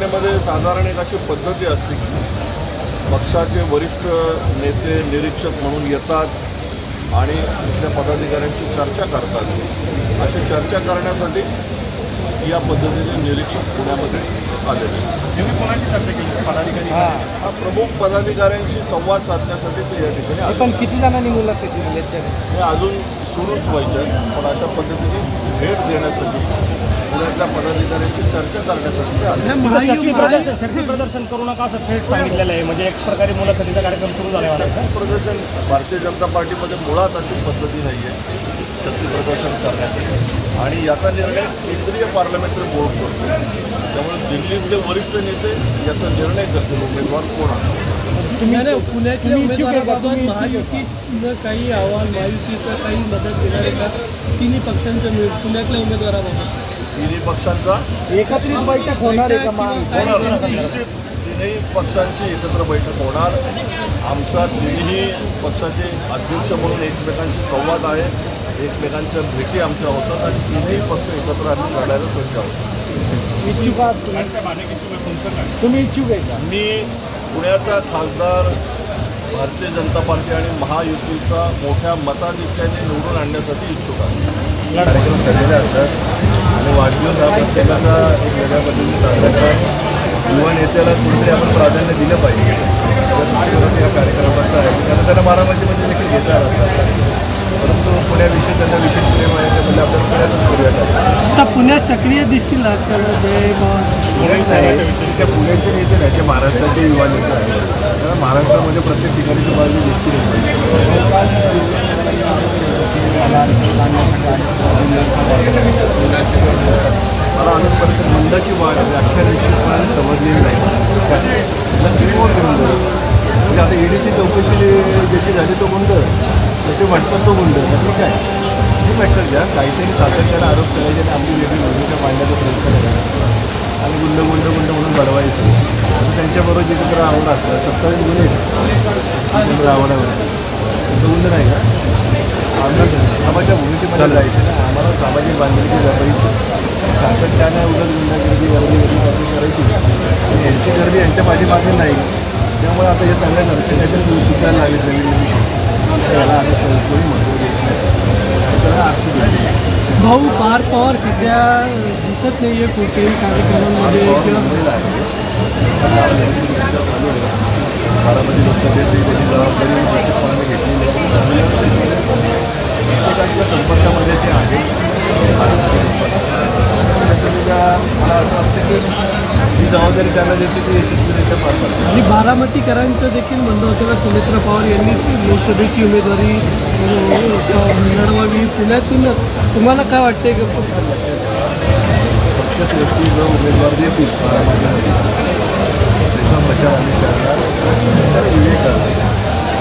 संघटनेमध्ये साधारण एक अशी पद्धती असते की पक्षाचे वरिष्ठ नेते निरीक्षक म्हणून येतात आणि तिथल्या पदाधिकाऱ्यांशी चर्चा करतात. अशी चर्चा करण्यासाठी या पद्धतीने निरीक्षक पुण्यामध्ये आलेले आहेत. तुम्ही कोणाची चर्चा केली? पदाधिकारी? हा. प्रमुख पदाधिकाऱ्यांशी संवाद साधण्यासाठी ते या ठिकाणी आले पण किती जणांनी मुलाखती दिली हे अजून सुरूच व्हायचं आहे पण अशा पद्धतीने भेट देण्यासाठी पुण्यातल्या पदाधिकाऱ्यांशी चर्चा करण्यासाठी शक्ती प्रदर्शन करू नका असं थेट सांगितलेलं आहे. म्हणजे एक प्रकारे मुलाखतीचा कार्यक्रम सुरू झाला शक्ती प्रदर्शन भारतीय जनता पार्टीमध्ये मुळात अशी पद्धती नाही आहे शक्ती प्रदर्शन करण्याची. आणि याचा निर्णय केंद्रीय पार्लमेंटरी बोर्ड करतो त्यामुळे दिल्लीतले वरिष्ठ नेते याचा निर्णय करतील. उमेदवार कोण असतो पुण्याच्या? उमेदवाराबाबत? महायुतीनं काही अहवाल महायुतीचं काही मदत देणार आहे का? तिन्ही पक्षांच्या मिळून पुण्यातल्या उमेदवाराबाबत तिन्ही पक्षांचा? एकत्रित बैठक होणार आहे होणार. निश्चित तिन्ही पक्षांची एकत्र बैठक होणार. आमचा तिन्ही पक्षाचे अध्यक्ष म्हणून एकमेकांशी संवाद आहे. एकमेकांच्या भेटी आमच्या होतात आणि तिन्ही पक्ष एकत्र आम्ही लढायला सज्ज आहोत. इच्छुक आहात तुम्ही? इच्छुक आहे का? मी पुण्याचा खासदार भारतीय जनता पार्टी आणि महायुतीचा मोठ्या मताधिक्याने निवडून आणण्यासाठी इच्छुक आहे. कार्यक्रम ठरलेले असतात आणि वाढदिवस हा प्रत्येकाचा एक वेगळ्या पद्धतीने साजरा करतात युवा नेत्याला कुठेतरी आपण प्राधान्य दिलं पाहिजे. या कार्यक्रमाचं आहे त्यांना त्यांना बारामतीमध्ये देखील घेता आलं परंतु पुण्याविषयी त्यांना विशेष प्रेम आहे त्यामुळे आपण पुण्यातच करूया आता पुण्यात सक्रिय दिसतील राजकारणात पुण्यात नाही त्या पुण्याचे नेते नाही ते महाराष्ट्राचे युवा नेते आहेत. महाराष्ट्रामध्ये प्रत्येक ठिकाणी तुम्हाला दिसतील. मला अजूनपर्यंत मंदाची वाढ व्याख्या निश्चितपणे समजलेली नाही काय? नक्की गुंड म्हणजे आता ईडीची चौकशी ज्याची झाली तो गुंड त्याचे म्हणतात तो गुंड नक्की काय ही मॅटर घ्या काहीतरी सातत्याने आरोप करायचे आणि आमची वेगळी भूमिका मांडण्याचा प्रयत्न करायचा आणि गुंड गुंड गुंड म्हणून बडवायचं आणि त्यांच्याबरोबर तर आवड असतं सत्तावीस गुन्हे जितेंद्र तो गुंड नाही का समाजाच्या भूमिकेमध्ये जायचं ना. आम्हाला सामाजिक बांधिलकी जपायची. सातत्याने उलट गुंडागिरी गर्दी गर्दी गर्दी करायची. आणि यांची गर्दी यांच्या पाठीमागे नाही. त्यामुळे आता हे सांगायचं त्याच्याकडे तुम्ही सुटायला लागेल नवीन नवीन. तर याला आम्ही कोणी- महत्त्व देत नाही. त्याला आर्थिक भाऊ पार पवार सध्या दिसत नाहीये कुठेही कार्यक्रमांमध्ये किंवा आहे. बारामती लोकसभेची त्याची जबाबदारी निश्चितपणाने घेतलेली आहे प्रत्येकाच्या संपर्कामध्ये ते आहे त्याच्यामुळे मला असं वाटतं की ही जबाबदारी त्यांना देते ती यशस्वीरित्या पार पाडते आणि बारामतीकरांचं देखील म्हणणं होतं का सुमित्रा पवार यांनीच लोकसभेची उमेदवारी लढवावी पुण्यातून तुम्हाला काय वाटतंय? का पक्षात व्यक्ती जो उमेदवार देतील बारामतीमध्ये त्याचा प्रचार आम्ही करणार विवेक करणार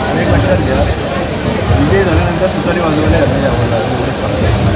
आणि एक लक्षात घ्या. विजय झाल्यानंतर तुतारी वाजवायला यावं लागलं